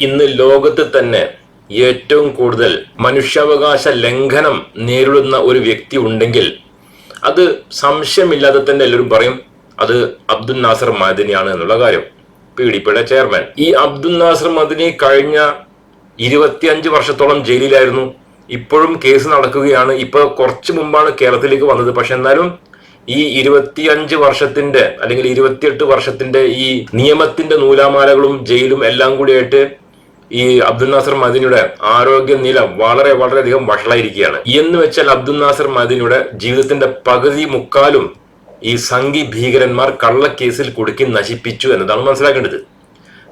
ഇന്ന് ലോകത്ത് തന്നെ ഏറ്റവും കൂടുതൽ മനുഷ്യാവകാശ ലംഘനം നേരിടുന്ന ഒരു വ്യക്തി ഉണ്ടെങ്കിൽ അത് സംശയമില്ലാതെ തന്നെ എല്ലാവരും പറയും അത് അബ്ദുൽ നാസർ മദനിയാണ് എന്നുള്ള കാര്യം. പി ഡി പിയുടെ ചെയർമാൻ. ഈ അബ്ദുൽ നാസർ മദനി കഴിഞ്ഞ ഇരുപത്തിയഞ്ച് വർഷത്തോളം ജയിലിലായിരുന്നു. ഇപ്പോഴും കേസ് നടക്കുകയാണ്. ഇപ്പൊ കുറച്ച് മുമ്പാണ് കേരളത്തിലേക്ക് വന്നത്. പക്ഷെ എന്നാലും ഈ ഇരുപത്തിയഞ്ച് വർഷത്തിന്റെ അല്ലെങ്കിൽ ഇരുപത്തിയെട്ട് വർഷത്തിന്റെ ഈ നിയമത്തിന്റെ നൂലാമാലകളും ജയിലും എല്ലാം കൂടിയായിട്ട് ഈ അബ്ദുൽ നാസർ മദിനിയുടെ ആരോഗ്യ നില വളരെ വളരെയധികം വഷളായിരിക്കുകയാണ്. എന്ന് വെച്ചാൽ അബ്ദുൽ നാസർ മദിനിയുടെ ജീവിതത്തിന്റെ പകുതി മുക്കാലും ഈ സംഘി ഭീകരന്മാർ കള്ളക്കേസിൽ കുടുക്കി നശിപ്പിച്ചു എന്നതാണ് മനസ്സിലാക്കേണ്ടത്.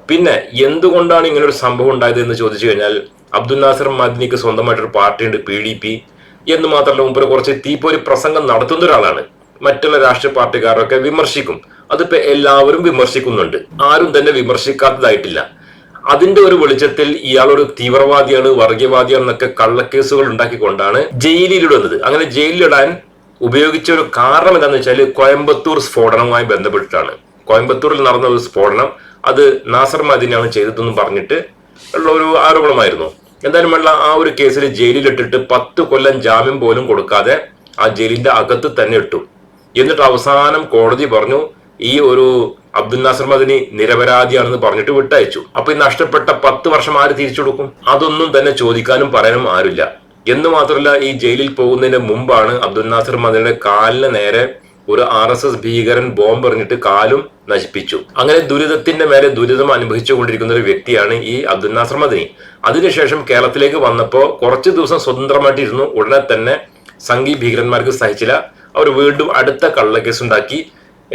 പിന്നെ എന്തുകൊണ്ടാണ് ഇങ്ങനെ ഒരു സംഭവം ഉണ്ടായത് എന്ന് ചോദിച്ചു കഴിഞ്ഞാൽ അബ്ദുൽ നാസർ മദിനിക്ക് സ്വന്തമായിട്ടൊരു പാർട്ടിയുണ്ട് പി ഡി പി എന്ന് മാത്രമല്ല മുമ്പ് കുറച്ച് തീപ്പൊരു പ്രസംഗം നടത്തുന്ന ഒരാളാണ്. മറ്റുള്ള രാഷ്ട്രീയ പാർട്ടിക്കാരൊക്കെ വിമർശിക്കും. അതിപ്പോ എല്ലാവരും വിമർശിക്കുന്നുണ്ട്. ആരും തന്നെ വിമർശിക്കാത്തതായിട്ടില്ല. അതിന്റെ ഒരു വെളിച്ചത്തിൽ ഇയാളൊരു തീവ്രവാദിയാണ് വർഗീയവാദിയാണ് എന്നൊക്കെ കള്ളക്കേസുകൾ ഉണ്ടാക്കിക്കൊണ്ടാണ് ജയിലിലിടുന്നത്. അങ്ങനെ ജയിലിലിടാൻ ഉപയോഗിച്ച ഒരു കാരണം എന്താണെന്ന് വെച്ചാൽ കോയമ്പത്തൂർ സ്ഫോടനവുമായി ബന്ധപ്പെട്ടിട്ടാണ്. കോയമ്പത്തൂരിൽ നടന്ന ഒരു സ്ഫോടനം അത് നാസർ മദീനാണ് ചെയ്തതെന്ന് പറഞ്ഞിട്ട് ഉള്ള ഒരു ആരോപണമായിരുന്നു. എന്തായാലും വേണ്ട ആ ഒരു കേസിൽ ജയിലിലിട്ടിട്ട് പത്ത് കൊല്ലം ജാമ്യം പോലും കൊടുക്കാതെ ആ ജയിലിന്റെ അകത്ത് തന്നെ ഇട്ടു. എന്നിട്ട് അവസാനം കോടതി പറഞ്ഞു ഈ ഒരു അബ്ദുൽ നാസർ മദനി നിരപരാധിയാണെന്ന് പറഞ്ഞിട്ട് വിട്ടയച്ചു. അപ്പൊ ഈ നഷ്ടപ്പെട്ട പത്ത് വർഷം ആര് തിരിച്ചു കൊടുക്കും? അതൊന്നും തന്നെ ചോദിക്കാനും പറയാനും ആരുമില്ല. എന്ന് മാത്രമല്ല ഈ ജയിലിൽ പോകുന്നതിന് മുമ്പാണ് അബ്ദുൽ നാസർ മദനിയുടെ കാലിന് നേരെ ഒരു ആർ എസ് എസ് ഭീകരൻ ബോംബ് എറിഞ്ഞിട്ട് കാലും നശിപ്പിച്ചു. അങ്ങനെ ദുരിതത്തിന്റെ മേലെ ദുരിതം അനുഭവിച്ചുകൊണ്ടിരിക്കുന്ന ഒരു വ്യക്തിയാണ് ഈ അബ്ദുൽ നാസർ മദനി. അതിനുശേഷം കേരളത്തിലേക്ക് വന്നപ്പോൾ കുറച്ച് ദിവസം സ്വതന്ത്രമായിട്ടിരുന്നു. ഉടനെ തന്നെ സംഘി ഭീകരന്മാർക്ക് സഹിച്ചില്ല. അവർ വീണ്ടും അടുത്ത കള്ളക്കേസ് ഉണ്ടാക്കി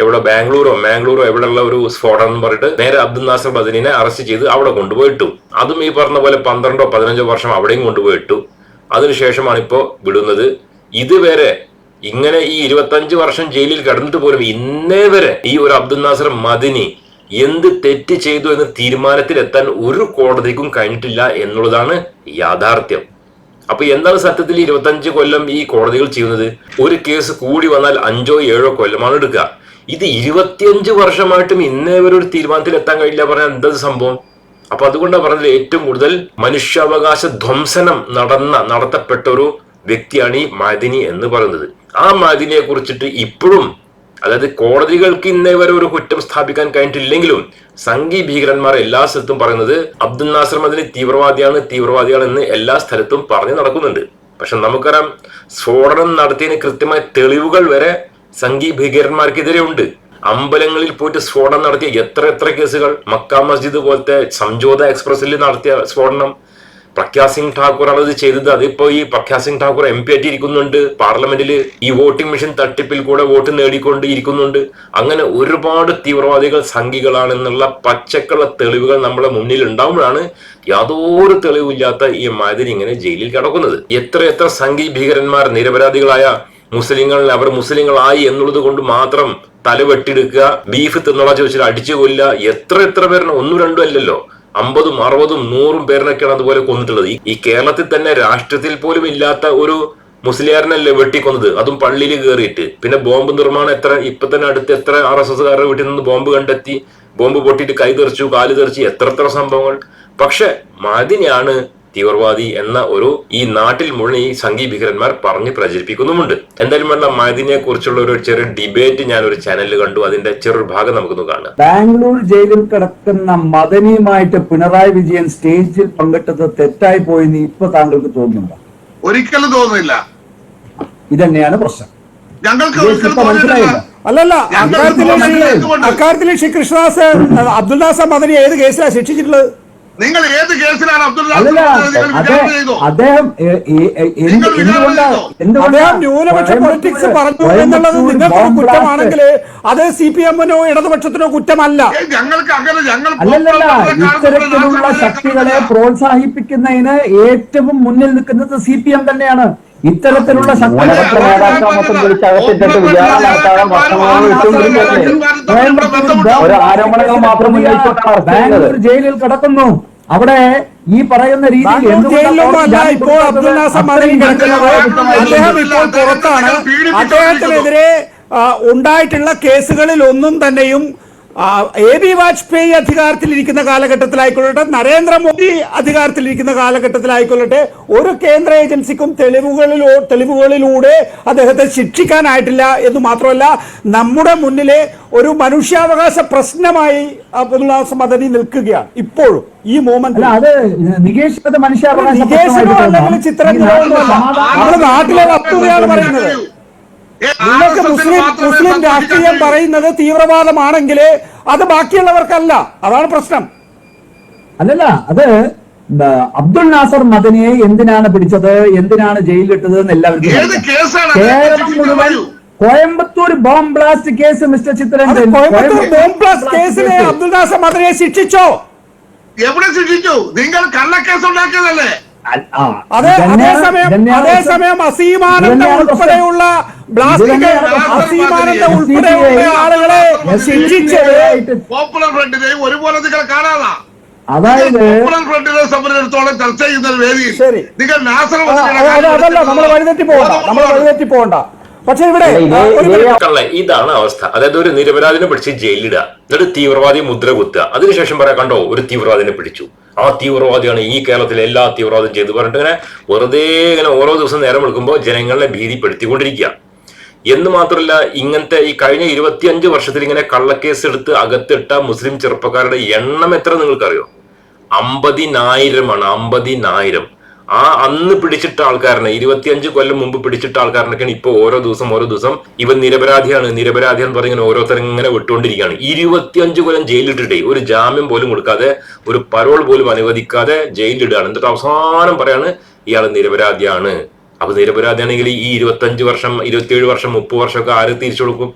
എവിടെ ബാംഗ്ലൂരോ മാംഗ്ലൂരോ എവിടെയുള്ള ഒരു സ്ഫോടനം എന്ന് പറഞ്ഞിട്ട് നേരെ അബ്ദുൽ നാസർ ബദലിനെ അറസ്റ്റ് ചെയ്ത് അവിടെ കൊണ്ടുപോയിട്ടു. അതും ഈ പറഞ്ഞ പോലെ പന്ത്രണ്ടോ പതിനഞ്ചോ വർഷം അവിടെയും കൊണ്ടുപോയിട്ടു. അതിനുശേഷമാണ് ഇപ്പോ വിടുന്നത്. ഇതുവരെ ഇങ്ങനെ ഈ ഇരുപത്തഞ്ച് വർഷം ജയിലിൽ കിടന്നിട്ട് പോലും ഇന്നേ വരെ ഈ ഒരു അബ്ദുൽ നാസർ മദിനി എന്ത് തെറ്റ് ചെയ്തു എന്ന് തീരുമാനത്തിലെത്താൻ ഒരു കോടതിക്കും കഴിഞ്ഞിട്ടില്ല എന്നുള്ളതാണ് യാഥാർത്ഥ്യം. അപ്പൊ എന്താണ് സത്യത്തിൽ ഇരുപത്തഞ്ച് കൊല്ലം ഈ കോടതികൾ ചെയ്യുന്നത്? ഒരു കേസ് കൂടി വന്നാൽ അഞ്ചോ ഏഴോ കൊല്ലമാണ് എടുക്കുക. ഇത് ഇരുപത്തിയഞ്ച് വർഷമായിട്ടും ഇന്നേ വരെ ഒരു തീരുമാനത്തിൽ എത്താൻ കഴിയില്ല പറഞ്ഞാൽ എന്തത് സംഭവം? അപ്പൊ അതുകൊണ്ടാണ് പറഞ്ഞത് ഏറ്റവും കൂടുതൽ മനുഷ്യാവകാശ ധ്വംസനം നടന്ന നടത്തപ്പെട്ട ഒരു വ്യക്തിയാണ് ഈ മാദിനി എന്ന് പറയുന്നത്. ആ മാദിനിയെ കുറിച്ചിട്ട് ഇപ്പോഴും അതായത് കോടതികൾക്ക് ഇന്നേ വരെ ഒരു കുറ്റം സ്ഥാപിക്കാൻ കഴിഞ്ഞിട്ടില്ലെങ്കിലും സംഘി ഭീകരന്മാർ എല്ലാ സ്ഥലത്തും പറയുന്നത് അബ്ദുൽ നാസർ മദിനി തീവ്രവാദിയാണ് തീവ്രവാദിയാണ് എന്ന് എല്ലാ സ്ഥലത്തും പറഞ്ഞു നടക്കുന്നുണ്ട്. പക്ഷെ നമുക്കറിയാം സ്ഫോടനം നടത്തിയതിന് കൃത്യമായ തെളിവുകൾ വരെ സംഘി ഭീകരന്മാർക്കെതിരെ ഉണ്ട്. അമ്പലങ്ങളിൽ പോയിട്ട് സ്ഫോടനം നടത്തിയ എത്ര എത്ര കേസുകൾ. മക്ക മസ്ജിദ് പോലത്തെ സംജോത എക്സ്പ്രസിൽ നടത്തിയ സ്ഫോടനം. പ്രഖ്യാ സിംഗ് ഠാക്കൂറാണ് ഇത് ചെയ്തത്. അതിപ്പോ ഈ പ്രഖ്യാ സിംഗ് ഠാക്കൂർ എം പി ആയിട്ട് ഇരിക്കുന്നുണ്ട്. പാർലമെന്റിൽ ഈ വോട്ടിംഗ് മെഷീൻ തട്ടിപ്പിൽ കൂടെ വോട്ട് നേടിക്കൊണ്ട് ഇരിക്കുന്നുണ്ട്. അങ്ങനെ ഒരുപാട് തീവ്രവാദികൾ സംഘികളാണെന്നുള്ള പച്ചക്കുള്ള തെളിവുകൾ നമ്മളെ മുന്നിൽ ഉണ്ടാവുമ്പോഴാണ് യാതൊരു തെളിവില്ലാത്ത ഈ മാതിരി ഇങ്ങനെ ജയിലിൽ കിടക്കുന്നത്. എത്ര എത്ര സംഘി ഭീകരന്മാർ നിരപരാധികളായ മുസ്ലിങ്ങൾ അവർ മുസ്ലിങ്ങളായി എന്നുള്ളത് കൊണ്ട് മാത്രം തല വെട്ടിയെടുക്കുക ബീഫ് തിന്നോളാ ചോദിച്ചാൽ അടിച്ചു കൊല്ലുക എത്ര എത്ര പേരിന് ഒന്നും രണ്ടും അല്ലല്ലോ. അമ്പതും അറുപതും നൂറും പേരിനൊക്കെയാണ് അതുപോലെ കൊന്നിട്ടുള്ളത്. ഈ കേരളത്തിൽ തന്നെ രാഷ്ട്രത്തിൽ പോലും ഇല്ലാത്ത ഒരു മുസ്ലിയാരനല്ലേ വെട്ടിക്കൊന്നത്? അതും പള്ളിയിൽ കയറിയിട്ട്. പിന്നെ ബോംബ് നിർമ്മാണം എത്ര ഇപ്പൊ തന്നെ അടുത്ത് എത്ര ആർ എസ് എസ്കാരുടെ വീട്ടിൽ നിന്ന് ബോംബ് കണ്ടെത്തി ബോംബ് പൊട്ടിയിട്ട് കൈ തെറിച്ചു കാൽ തെറിച്ചു എത്ര എത്ര സംഭവങ്ങൾ. പക്ഷെ മതിനെയാണ് തീവ്രവാദി എന്ന ഒരു ഈ നാട്ടിൽ മുഴുവൻ ഈ സംഘീ ഭീകരന്മാർ പറഞ്ഞ് പ്രചരിപ്പിക്കുന്നുമുണ്ട്. എന്തായാലും വേണ്ട മതിനെ കുറിച്ചുള്ള ഒരു ചെറിയ ഡിബേറ്റ് ഞാൻ ഒരു ചാനലിൽ കണ്ടു. അതിന്റെ ചെറിയൊരു ഭാഗം നമുക്കൊന്ന് കാണാം. ബാംഗ്ലൂർ ജയിലിൽ കിടക്കുന്ന മദനിയുമായിട്ട് പിണറായി വിജയൻ സ്റ്റേജിൽ പങ്കിട്ടത് തെറ്റായി പോയെന്ന് ഇപ്പൊ താങ്കൾക്ക് തോന്നുന്നുണ്ടോ? ഒരിക്കലും തോന്നുന്നില്ല. ഇതന്നെയാണ് പ്രശ്നം. ഞങ്ങൾക്ക് മനസ്സിലായില്ല. അല്ലല്ല ഞങ്ങൾ അക്കാര്യത്തിൽ ഗവൺമെന്റിനെ എന്തുകൊണ്ട്? അക്കാര്യത്തിൽ ശ്രീ കൃഷ്ണദാസ് അബ്ദുൽ മദനി ഏത് കേസിലാണ് ശിക്ഷിച്ചിട്ടുള്ളത്? നിങ്ങൾ ഏത് കേസിലാണ് അബ്ദുൽ അല്ലല്ല അദ്ദേഹം ഏ- ഏ- ഏ- എന്ത്- നിങ്ങൾ വിചാരണ എന്തുകൊണ്ടാ- ചെയ്തോ? എന്തുകൊണ്ടാ അദ്ദേഹം ന്യൂനപക്ഷ പൊളിറ്റിക്സ് പറഞ്ഞു എന്നുള്ളത് നിങ്ങൾക്ക് കുറ്റമാണെങ്കിൽ അത് സി പി എമ്മിനോ ഇടതുപക്ഷത്തിനോ കുറ്റമല്ല ഞങ്ങൾക്ക് അങ്ങനെ ഞങ്ങൾ പോപ്പുലർ ഇത്തരത്തിലുള്ള ശക്തികളെ. പ്രോത്സാഹിപ്പിക്കുന്നതിന് ഏറ്റവും മുന്നിൽ നിൽക്കുന്നത് സി പി എം തന്നെയാണ് ഇത്തരത്തിലുള്ള ശക്തികളെ നേതാക്കൾ നേതാക്കളെ മൊത്തം വിളിച്ചകത്തിട്ടിട്ട് വിചാരണ നടത്താതെ വർഷങ്ങളോളം? ഒരു ആരോപണങ്ങൾ മാത്രം ഉന്നയിച്ചുകൊണ്ടാണ് ബാംഗ്ലൂർ ജയിലിൽ കിടക്കുന്നു അവിടെ ഈ പറയുന്ന രീതിയിൽ ബാംഗ്ലൂർ എന്തുകൊണ്ടാണ് ജയിലിലൊന്നും അല്ല ജാതി ഇപ്പോൾ അബ്ദുൽ നാസർ മദനി കിടക്കുന്നത് അദ്ദേഹം ഇപ്പോൾ പുറത്താണ് അദ്ദേഹത്തിനെതിരെ ഉണ്ടായിട്ടുള്ള കേസുകളിൽ ഒന്നും തന്നെയും എ ബി വാജ്പേയി അധികാരത്തിലിരിക്കുന്ന കാലഘട്ടത്തിലായിക്കൊള്ളട്ടെ നരേന്ദ്രമോദി അധികാരത്തിലിരിക്കുന്ന കാലഘട്ടത്തിലായിക്കൊള്ളട്ടെ ഒരു കേന്ദ്ര ഏജൻസിക്കും തെളിവുകളിലോ തെളിവുകളിലൂടെ അദ്ദേഹത്തെ ശിക്ഷിക്കാനായിട്ടില്ല എന്ന് മാത്രമല്ല നമ്മുടെ മുന്നിലെ ഒരു മനുഷ്യാവകാശ പ്രശ്നമായി മദനി നിൽക്കുകയാണ് ഇപ്പോഴും ഈ മൂമെന്റ് നികേഷനോ അല്ലെങ്കിൽ. നമ്മുടെ നാട്ടിലെ വസ്തുതയാണ് പറയുന്നത്. നിങ്ങൾക്ക് മുസ്ലിം മുസ്ലിം രാഷ്ട്രീയം പറയുന്നത് തീവ്രവാദമാണെങ്കിൽ അത് ബാക്കിയുള്ളവർക്കല്ല. അതാണ് പ്രശ്നം. അല്ലല്ല അത് അബ്ദുൾ നാസർ മദനിയെ എന്തിനാണ് പിടിച്ചത് എന്തിനാണ് ജയിലിലിട്ടത് എന്ന് എല്ലാവർക്കും കേരളം മുഴുവൻ Coimbatore bomb blast case mister Chithran Coimbatore bomb blast കേസിലെ കേസ്. അബ്ദുൽ നാസർ മദനിയെ ശിക്ഷിച്ചോ? എവിടെ ശിക്ഷിച്ചു? നിങ്ങൾ കള്ളക്കേസ് ഉണ്ടാക്കിയതല്ലേ അതേസമയം അതേസമയം അസീമാനന്ദ ഉൾപ്പെടെയുള്ള പോപ്പുലർ ഒരുപോലെ നിങ്ങൾ കാണാതാ. അതായത് പോപ്പുലർ ഫ്രണ്ടിനെ സംബന്ധിച്ചിടത്തോളം ചർച്ച ചെയ്യുന്ന ഒരു വേദിയിൽ നിങ്ങൾ നാസർ അതല്ല നമ്മൾ വഴിതെറ്റി പോകണ്ട നമ്മൾ വഴിതെറ്റി പോകണ്ട. പക്ഷെ ഇവിടെ ഇതാണ് അവസ്ഥ. അതായത് ഒരു നിരപരാധിനെ പിടിച്ച് ജയിലിടുക എന്നിട്ട് തീവ്രവാദി മുദ്ര കുത്തുക. അതിനുശേഷം പറയാ കണ്ടോ ഒരു തീവ്രവാദിനെ പിടിച്ചു. ആ തീവ്രവാദിയാണ് ഈ കേരളത്തിലെ എല്ലാ തീവ്രവാദം ചെയ്തു പറഞ്ഞിട്ട് ഇങ്ങനെ വെറുതെ ഇങ്ങനെ ഓരോ ദിവസം നേരം എടുക്കുമ്പോൾ ജനങ്ങളെ ഭീതിപ്പെടുത്തിക്കൊണ്ടിരിക്കുക. എന്ന് മാത്രമല്ല ഇങ്ങനത്തെ ഈ കഴിഞ്ഞ ഇരുപത്തിയഞ്ച് വർഷത്തിൽ ഇങ്ങനെ കള്ളക്കേസ് എടുത്ത് അകത്തിട്ട മുസ്ലിം ചെറുപ്പക്കാരുടെ എണ്ണം എത്ര നിങ്ങൾക്കറിയോ? അമ്പതിനായിരമാണ് അമ്പതിനായിരം. ആ അന്ന് പിടിച്ചിട്ട ആൾക്കാരനെ ഇരുപത്തിയഞ്ച് കൊല്ലം മുമ്പ് പിടിച്ചിട്ട ആൾക്കാരനൊക്കെയാണ് ഇപ്പൊ ഓരോ ദിവസം ഓരോ ദിവസം ഇവൻ നിരപരാധിയാണ്. നിരപരാധി എന്ന് പറഞ്ഞ് ഇങ്ങനെ ഓരോരുത്തർ ഇങ്ങനെ വിട്ടുകൊണ്ടിരിക്കുകയാണ്. ഇരുപത്തിയഞ്ച് കൊല്ലം ജയിലിട്ടിട്ടേ ഒരു ജാമ്യം പോലും കൊടുക്കാതെ ഒരു പരോൾ പോലും അനുവദിക്കാതെ ജയിലിടുകയാണ്. എന്നിട്ട് അവസാനം പറയാണ് ഇയാൾ നിരപരാധിയാണ്. അപ്പൊ നിരപരാധിയാണെങ്കിൽ ഈ ഇരുപത്തഞ്ച് വർഷം ഇരുപത്തിയേഴ് വർഷം മുപ്പത് വർഷമൊക്കെ ആര് തിരിച്ചു കൊടുക്കും?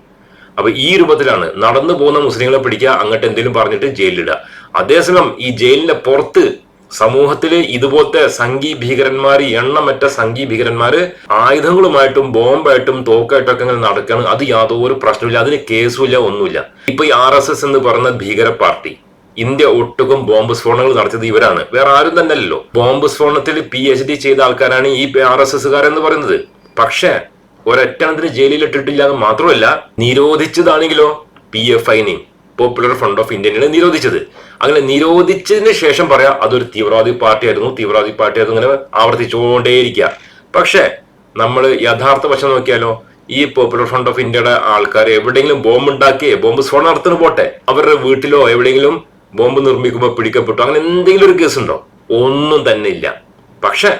അപ്പൊ ഈ രൂപത്തിലാണ് നടന്നു പോകുന്ന മുസ്ലിങ്ങളെ പിടിക്കുക അങ്ങോട്ട് എന്തെങ്കിലും പറഞ്ഞിട്ട് ജയിലിടുക അതേസമയം ഈ ജയിലിന്റെ പുറത്ത് സമൂഹത്തിൽ ഇതുപോലത്തെ സംഘി ഭീകരന്മാർ എണ്ണമറ്റ സംഘി ഭീകരന്മാര് ആയുധങ്ങളുമായിട്ടും ബോംബായിട്ടും തോക്കായിട്ടും ഒക്കെ ഇങ്ങനെ നടക്കുകയാണ്. അത് യാതൊരു പ്രശ്നമില്ല അതിന് കേസുമില്ല ഒന്നുമില്ല. ഇപ്പൊ ഈ ആർ എസ് എസ് എന്ന് പറയുന്ന ഭീകര പാർട്ടി ഇന്ത്യ ഒട്ടുക്കും ബോംബ് സ്ഫോടനങ്ങൾ നടത്തിയത് ഇവരാണ്. വേറെ ആരും തന്നെ അല്ലല്ലോ ബോംബ് സ്ഫോടനത്തിൽ പി എച്ച് ഡി ചെയ്ത ആൾക്കാരാണ് ഈ ആർ എസ് എസ്സുകാരെന്ന് പറയുന്നത്. പക്ഷേ ഒരൊറ്റണത്തിന് ജയിലിൽ ഇട്ടിട്ടില്ല എന്ന് മാത്രമല്ല നിരോധിച്ചതാണെങ്കിലോ പി എഫ് ഐനെയും പോപ്പുലർ ഫ്രണ്ട് ഓഫ് ഇന്ത്യനെയാണ് നിരോധിച്ചത്. അങ്ങനെ നിരോധിച്ചതിന് ശേഷം പറയാം അതൊരു തീവ്രവാദി പാർട്ടിയായിരുന്നു തീവ്രവാദി പാർട്ടിയായിരുന്നു ഇങ്ങനെ ആവർത്തിച്ചുകൊണ്ടേയിരിക്കുക. പക്ഷേ നമ്മൾ യഥാർത്ഥ വശം നോക്കിയാലോ ഈ പോപ്പുലർ ഫ്രണ്ട് ഓഫ് ഇന്ത്യയുടെ ആൾക്കാർ എവിടെയെങ്കിലും ബോംബ് ഉണ്ടാക്കിയേ ബോംബ് സ്ഫോടനം നടത്തുന്നു പോട്ടെ. അവരുടെ വീട്ടിലോ എവിടെയെങ്കിലും ബോംബ് നിർമ്മിക്കുമ്പോൾ പിടിക്കപ്പെട്ടു? അങ്ങനെ എന്തെങ്കിലും ഒരു കേസ് ഉണ്ടോ? ഒന്നും തന്നെ ഇല്ല. പക്ഷേ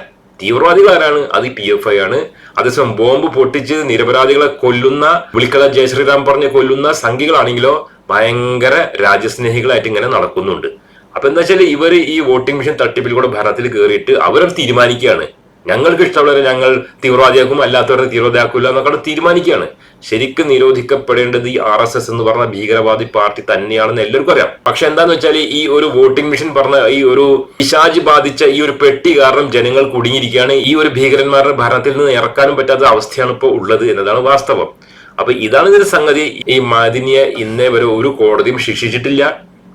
തീവ്രവാദികളാരാണ്? അത് പി എഫ് ഐ ആണ്. അതേസമയം ബോംബ് പൊട്ടിച്ച് നിരപരാധികളെ കൊല്ലുന്ന വിളിക്കഥ ജയശ്രീറാം പറഞ്ഞ് കൊല്ലുന്ന സംഘികളാണെങ്കിലോ ഭയങ്കര രാജ്യസ്നേഹികളായിട്ട് ഇങ്ങനെ നടക്കുന്നുണ്ട്. അപ്പൊ എന്താ വെച്ചാൽ ഇവർ ഈ വോട്ടിംഗ് മെഷീൻ തട്ടിപ്പിൽ കൂടെ ഭരണത്തിൽ കയറിയിട്ട് അവരത് തീരുമാനിക്കുകയാണ്. ഞങ്ങൾക്ക് ഇഷ്ടമുള്ളവരെ ഞങ്ങൾ തീവ്രവാദിയാക്കും അല്ലാത്തവരെ തീവ്രവാദിയാക്കില്ല എന്നൊക്കെ തീരുമാനിക്കുകയാണ്. ശരിക്കും നിരോധിക്കപ്പെടേണ്ടത് ഈ ആർ എസ് എസ് എന്ന് പറഞ്ഞ ഭീകരവാദി പാർട്ടി തന്നെയാണെന്ന് എല്ലാവർക്കും അറിയാം. പക്ഷെ എന്താന്ന് വെച്ചാൽ ഈ ഒരു വോട്ടിംഗ് മെഷീൻ പറഞ്ഞ ഈ ഒരു പിശാജ് ബാധിച്ച ഈ ഒരു പെട്ടി കാരണം ജനങ്ങൾ കുടുങ്ങിയിരിക്കുകയാണ്. ഈ ഒരു ഭീകരന്മാരുടെ ഭരണത്തിൽ നിന്ന് ഇറക്കാനും പറ്റാത്ത അവസ്ഥയാണ് ഇപ്പോൾ ഉള്ളത് എന്നതാണ് വാസ്തവം. അപ്പൊ ഇതാണ് ഇതിന്റെ സംഗതി. ഈ മാദിനിയെ ഇന്നേ വരെ ഒരു കോടതിയും ശിക്ഷിച്ചിട്ടില്ല.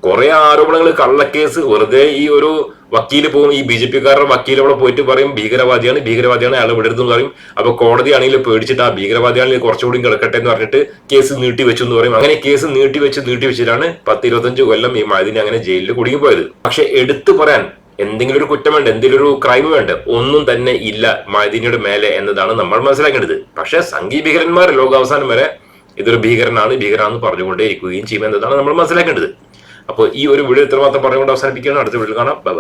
കുറെ ആരോപണങ്ങൾ കള്ളക്കേസ് വെറുതെ ഈ ഒരു വക്കീൽ പോകും ഈ ബി ജെ പിക്കാരുടെ വക്കീൽ അവിടെ പോയിട്ട് പറയും ഭീകരവാദിയാണ് ഭീകരവാദിയാണ് അയാൾ വിടരുതെന്ന് പറയും. അപ്പൊ കോടതി ആണെങ്കിൽ പേടിച്ചിട്ട് ആ ഭീകരവാദിയാണെങ്കിൽ കുറച്ചുകൂടി കിടക്കട്ടെ എന്ന് പറഞ്ഞിട്ട് കേസ് നീട്ടി വെച്ചു എന്ന് പറയും. അങ്ങനെ കേസ് നീട്ടി വെച്ച് നീട്ടി വെച്ചിട്ടാണ് പത്ത് ഇരുപത്തഞ്ച് കൊല്ലം ഈ മാദിനി അങ്ങനെ ജയിലിൽ കുടുങ്ങിപ്പോയത് പക്ഷെ എടുത്തു പറയാൻ എന്തെങ്കിലും ഒരു കുറ്റം വേണ്ട എന്തെങ്കിലും ഒരു ക്രൈം വേണ്ട ഒന്നും തന്നെ ഇല്ല മാദിനിയുടെ മേലെ എന്നതാണ് നമ്മൾ മനസ്സിലാക്കേണ്ടത്. പക്ഷെ സംഘീ ഭീകരന്മാർ ലോകാവസാനം വരെ ഇതൊരു ഭീകരനാണ് ഭീകരനാണെന്ന് പറഞ്ഞുകൊണ്ടേ ഇരിക്കുകയും ചെയ്യുമെന്നതാണ് നമ്മൾ മനസ്സിലാക്കേണ്ടത്. അപ്പോൾ ഈ ഒരു വീഡിയോ ഇത്രമാത്രം പറഞ്ഞുകൊണ്ട് അവസാനിപ്പിക്കുകയാണ്. അടുത്ത വീഡിയോ കാണാം. ബൈ